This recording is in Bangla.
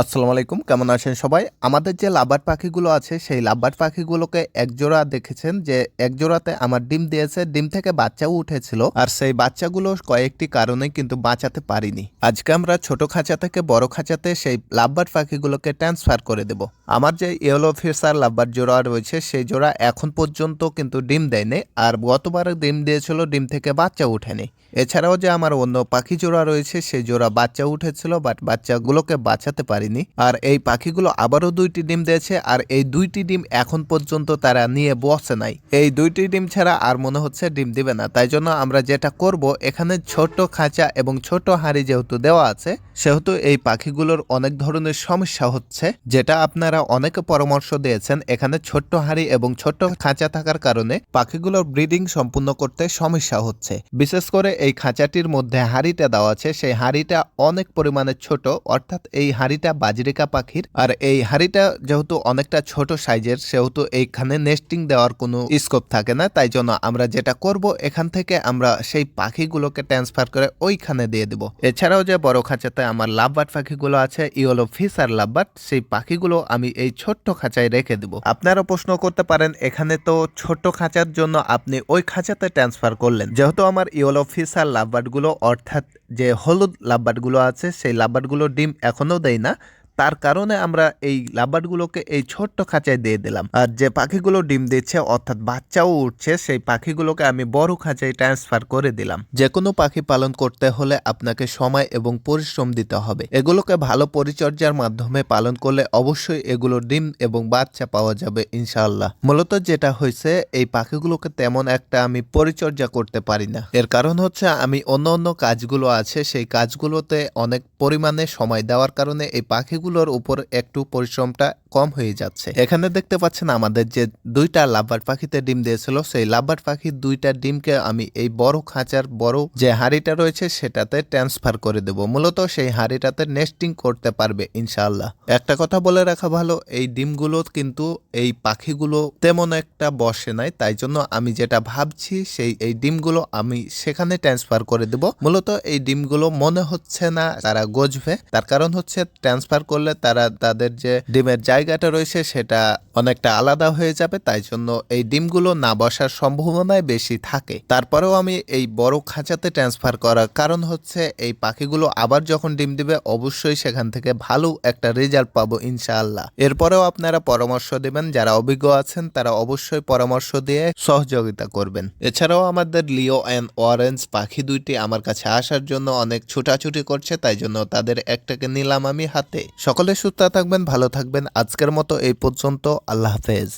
আসসালামু আলাইকুম, কেমন আছেন সবাই? আমাদের যে লাভবার পাখিগুলো আছে, সেই লাভবার পাখিগুলোকে একজোড়া দেখেছেন যে একজোড়াতে আমার ডিম দিয়েছে, ডিম থেকে বাচ্চাও উঠেছিল আর সেই বাচ্চাগুলো কয়েকটি কারণে কিন্তু বাঁচাতে পারিনি। আজকে আমরা ছোট খাঁচা থেকে বড় খাঁচাতে সেই লাভবার পাখিগুলোকে ট্রান্সফার করে দেব। আমার যে ইয়েলো ফিসার লাভবার জোড়া রয়েছে, সেই জোড়া এখন পর্যন্ত কিন্তু ডিম দেয়নি আর গতবার ডিম দিয়েছিল, ডিম থেকে বাচ্চা উঠেনি। এছাড়াও যে আমার অন্য পাখি জোড়া রয়েছে, সেই জোড়া বাচ্চা উঠেছিল, বাট বাচ্চাগুলোকে বাঁচাতে পারিনি। আর এই পাখিগুলো আবারও দুইটি ডিম দিয়েছে, আর এই দুইটি ডিম এখন পর্যন্ত তারা নিয়ে বসে নাই। এই দুইটি ডিম ছাড়া আর মনে হচ্ছে ডিম দিবে না। তাই জন্য আমরা যেটা করব, এখানে ছোট খাঁচা এবং ছোট হাঁড়ি যেহেতু দেওয়া আছে, সেহেতু এই পাখিগুলোর অনেক ধরনের সমস্যা হচ্ছে, যেটা আপনারা অনেকে পরামর্শ দিয়েছেন। এখানে ছোট্ট হাঁড়ি এবং ছোট্ট খাঁচা থাকার কারণে পাখিগুলোর ব্রিডিং সম্পূর্ণ করতে সমস্যা হচ্ছে। বিশেষ করে এই খাঁচাটির মধ্যে হাঁড়িটা দেওয়া আছে, সেই হাঁড়িটা অনেক পরিমাণে ছোট, অর্থাৎ এই হাঁড়িটা বাজরিকা পাখির। আর এই হাঁড়িটা যেহেতু অনেকটা ছোট সাইজের, সেহেতু এইখানে নেস্টিং দেওয়ার কোনো স্কোপ থাকে না। তাই জন্য আমরা যেটা করব, এখান থেকে আমরা সেই পাখিগুলোকে ট্রান্সফার করে ওইখানে দিয়ে দেব। এছাড়াও যে বড় খাঁচাতে আমার লাভবার্ড পাখিগুলো আছে, ইয়েলো ফিস আর লাভবার্ড, সেই পাখিগুলো আমি এই ছোট্ট খাঁচায় রেখে দেব। আপনারা প্রশ্ন করতে পারেন, এখানে তো ছোট্ট খাঁচার জন্য আপনি ওই খাঁচাতে ট্রান্সফার করলেন। যেহেতু আমার ইয়েলো ফিস আর লাভবার্ডগুলো অর্থাৎ যে হলুদ লাভবার্ডগুলো আছে সেই লাভবার্ডগুলো ডিম এখনও দেয় না। তার কারণে আমরা এই লাভবার্ডগুলোকে এই ছোট্ট খাঁচায় দিয়ে দিলাম। আর যে পাখিগুলো ডিম দিচ্ছে, অর্থাৎ বাচ্চাও উঠছে, সেই পাখিগুলোকে আমি বড় খাঁচায় ট্রান্সফার করে দিলাম। যে কোনো পাখি পালন করতে হলে আপনাকে সময় এবং পরিশ্রম দিতে হবে। এগুলোকে ভালো পরিচর্যার মাধ্যমে পালন করলে অবশ্যই এগুলো ডিম এবং বাচ্চা পাওয়া যাবে, ইনশাআল্লাহ। মূলত যেটা হয়েছে, এই পাখিগুলোকে তেমন একটা আমি পরিচর্যা করতে পারি না। এর কারণ হচ্ছে, আমি অন্য অন্য কাজগুলো আছে, সেই কাজগুলোতে অনেক পরিমাণে সময় দেওয়ার কারণে এই পাখিগুলোর উপর একটু পরিশ্রমটা কম হয়ে যাচ্ছে। এখানে দেখতে পাচ্ছেন আমাদের যে দুইটা লাভবার পাখিতে ডিম দিয়েছিল, সেই লাভবার পাখির দুইটা ডিমকে আমি এই বড় খাঁচার বড় যে হাঁড়িটা রয়েছে, সেটাতে ট্রান্সফার করে দেব। মূলত সেই হাঁড়িটাতে নেস্টিং করতে পারবে, ইনশাআল্লাহ। একটা কথা বলে রাখা ভালো, এই ডিমগুলো কিন্তু এই পাখিগুলো তেমন একটা বসে নাই, তাই জন্য আমি যেটা ভাবছি, সেই এই ডিমগুলো আমি সেখানে ট্রান্সফার করে দেব। মূলত এই ডিমগুলো মনে হচ্ছে না তারা গজবে, তার কারণ হচ্ছে ট্রান্সফার করলে তারা তাদের যে ডিমের জায়গাটা রয়েছে সেটা অনেকটা আলাদা হয়ে যাবে, তাই জন্য এই ডিমগুলো না বসার সম্ভাবনাই বেশি থাকে। তারপরেও আমি এই বড় খাঁচাতে ট্রান্সফার করার কারণ হচ্ছে এই পাখিগুলো আবার যখন ডিম দিবে, অবশ্যই সেখান থেকে ভালো একটা রেজাল্ট পাবো ইনশাআল্লাহ। এরপরেও আপনারা পরামর্শ দেবেন, যারা অভিজ্ঞ আছেন তারা অবশ্যই পরামর্শ দিয়ে সহযোগিতা করবেন। এছাড়াও আমাদের লিও অ্যান্ড অরেঞ্জ পাখি দুইটি আমার কাছে আসার জন্য অনেক ছুটাছুটি করছে, তাই জন্য তাদের একটাকে নিলাম আমি হাতে। সকলে সুস্থ থাকবেন, ভালো থাকবেন আজকের মতো এই পর্যন্ত আল্লাহ হাফেজ